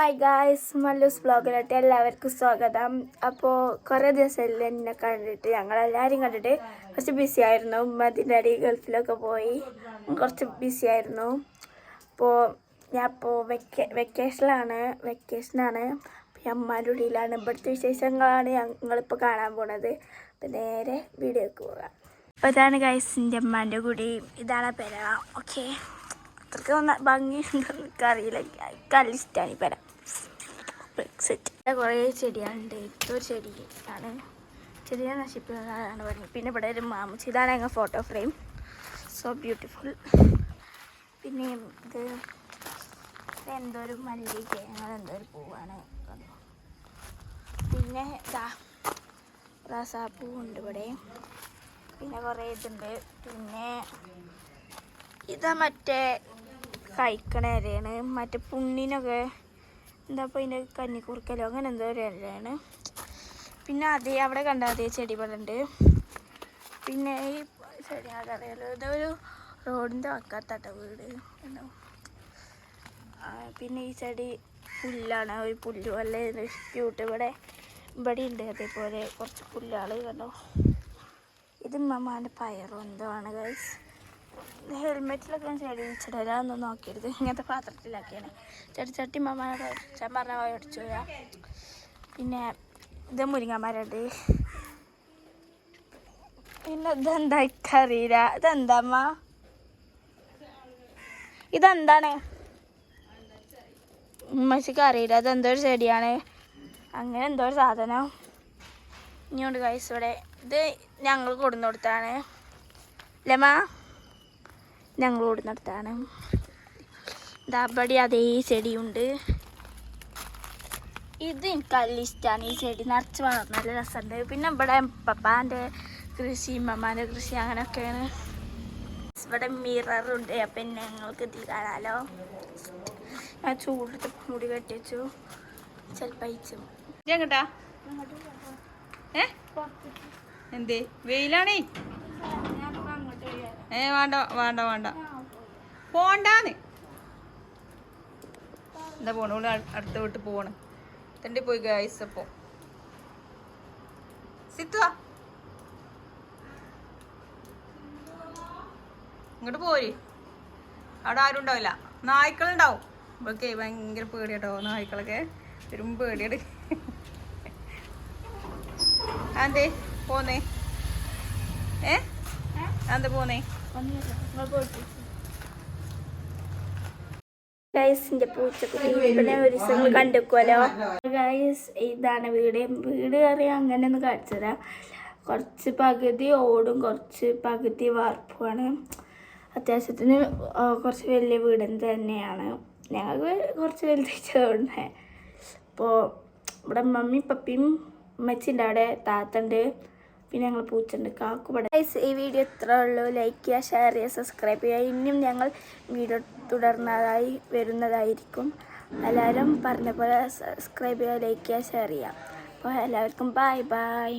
My guys Mallus ബ്ലോഗിലോട്ട് എല്ലാവർക്കും സ്വാഗതം. അപ്പോൾ കുറേ ദിവസമല്ലേ എന്നെ കണ്ടിട്ട് ഞങ്ങളെല്ലാവരും കണ്ടിട്ട് കുറച്ച് ബിസി ആയിരുന്നു. ഉമ്മ അതിന്റെ ഗൾഫിലൊക്കെ പോയി കുറച്ച് ബിസി ആയിരുന്നു. അപ്പോൾ ഞാൻ ഇപ്പോൾ വെക്കേ വെക്കേഷനിലാണ് വെക്കേഷനാണ് അപ്പോൾ അമ്മാന്റെ ഇവിടുത്തെ വിശേഷങ്ങളാണ് ഞങ്ങളിപ്പോൾ കാണാൻ പോണത്. അപ്പോൾ നേരെ വീഡിയോക്ക് പോകാം. അപ്പോൾ ഇതാണ് ഗൈസിന്റെ അമ്മാന്റെ കൂടി. ഇതാണ് പെര ഓക്കെ. അത്രയ്ക്ക് ഭംഗി ഭംഗിയുണ്ടോ എനിക്കറിയില്ല. എനിക്ക് ഇഷ്ടമാണ് ഈ പെര. സെറ്റ് കുറേ ചെടികളുണ്ട്. ഏറ്റവും ചെടി ആണ്. ചെടിയെ നശിപ്പിക്കുന്നതാണ് പറഞ്ഞത് പിന്നെ ഇവിടെ ഒരു മാമച്ചി ഇതാണ് ഞങ്ങൾ ഫോട്ടോ ഫ്രെയിം സോ ബ്യൂട്ടിഫുൾ പിന്നെ ഇത് എന്തോ ഒരു മല്ലിക ഞങ്ങൾ എന്തോ ഒരു പൂവാണ്. പിന്നെ ഇതാ ഇവിടെ. പിന്നെ കുറേ ഇതുണ്ട്. പിന്നെ ഇതാ മറ്റേ കഴിക്കണ മറ്റേ പുണ്ണിനൊക്കെ എന്താ ഇപ്പോൾ കഞ്ഞി കന്നിക്കുറുക്കലോ അങ്ങനെ എന്തോ ഒരു ഇലയാണ്. പിന്നെ അതേ അവിടെ കണ്ട അതേ ചെടികളുണ്ട്. പിന്നെ ഈ ചെടി അതറിയാലോ ഇതൊരു റോഡിന്റെ വക്കാത്തട്ട വീട്. പിന്നെ ഈ ചെടി പുല്ലാണ് ഒരു പുല്ല് വല്ല ക്യൂട്ട് ഇവിടെ ഇവിടെ ഉണ്ട് അതേപോലെ കുറച്ച് പുല്ലുകൾ കണ്ടോ? ഇത് മമ്മാന്റെ പയറും എന്തോ ആണ് ഗൈസ് ഹെൽമെറ്റിലൊക്കെ ചെടി വെച്ചിടാനൊന്നും നോക്കരുത് ഇങ്ങനത്തെ പാത്രത്തിലൊക്കെയാണ് ചെടിച്ചട്ടി മമ്മാനോട് ഞാൻ പറഞ്ഞ പോയി അടിച്ചു പോയാ പിന്നെ ഇത് മുരിങ്ങമാരുണ്ട്. പിന്നെ ഇതെന്താ ഇക്കറിയില്ല. ഇതെന്താ അമ്മ ഇതെന്താണ്? ഉമ്മച്ചിക്ക് അറിയില്ല. അതെന്തോ ഒരു ചെടിയാണ്? അങ്ങനെ എന്തോ ഒരു സാധനം. ഇനിയുണ്ട് കൈസ് ഇത് ഞങ്ങൾ കൊടുന്നു കൊടുത്താണ് ലമ ഞങ്ങൾ കൊടുന്നെടുത്താണ് ദാബടി അതേ ചെടിയുണ്ട്. ഇത് എനിക്ക് നല്ല ഇഷ്ടമാണ് ഈ ചെടി. നിറച്ച് വളർന്ന് നല്ല രസമുണ്ട്. പിന്നെ ഇവിടെ പപ്പാന്റെ കൃഷി മമ്മാന്റെ കൃഷി അങ്ങനെയൊക്കെയാണ്. ഇവിടെ മിററുണ്ട് അപ്പം ഞങ്ങൾക്ക് ഇത് കാണാലോ ഞാൻ ചൂടെടുത്ത് മുടി കെട്ടി വെച്ചു. ചിലപ്പോൾ അയച്ചു ഞങ്ങട്ടാ ഏ? എന്തേ? വെയിലാണേ? ഏ വേണ്ട വേണ്ട വേണ്ട. പോണ്ടാന്ന്. എന്താ പോണ? അടുത്ത വീട്ടിൽ പോണ് തണ്ടി പോയി ഗൈസ് അപ്പോ. സിത്തുവാ ഇങ്ങോട്ട് പോര്. അവിടെ ആരും ഉണ്ടാവില്ല. നായ്ക്കളുണ്ടാവും. ഇവൾക്ക് ഭയങ്കര പേടിയാട്ടോ നായ്ക്കളൊക്കെ. വരും പേടിയാണ്. അതെ പോന്നേ. ഏ? അതെ പോന്നേ? ഗൈസിന്റെ പൂച്ചക്കുട്ടി ഒരു ദിവസം കണ്ടുക്കുമല്ലോ ഗൈസ് ഇതാണ് വീട്. വീട് കയറി അങ്ങനെ ഒന്ന് കാണിച്ചതാ കുറച്ച് പകുതി ഓടും കുറച്ച് പകുതി വാർപ്പുമാണ്. അത്യാവശ്യത്തിന് കുറച്ച് വലിയ വീട് തന്നെയാണ്. ഞങ്ങൾക്ക് കുറച്ച് വലുതായിട്ടുണ്ട് അപ്പോൾ ഇവിടെ മമ്മി പപ്പിയും ഉമ്മച്ചിന്റെ അവിടെ താത്തണ്ട്. പിന്നെ ഞങ്ങൾ പൂച്ചുണ്ട് കാക്കുപട ഈ വീഡിയോ ഇത്ര ഉള്ളൂ. ലൈക്ക് ചെയ്യുക ഷെയർ ചെയ്യുക സബ്സ്ക്രൈബ് ചെയ്യുക. ഇനിയും ഞങ്ങൾ വീഡിയോ തുടർന്നതായി വരുന്നതായിരിക്കും. എല്ലാവരും പറഞ്ഞ പോലെ സബ്സ്ക്രൈബ് ചെയ്യുക ലൈക്ക് ചെയ്യുക ഷെയർ ചെയ്യുക. അപ്പോൾ എല്ലാവർക്കും ബൈ ബൈ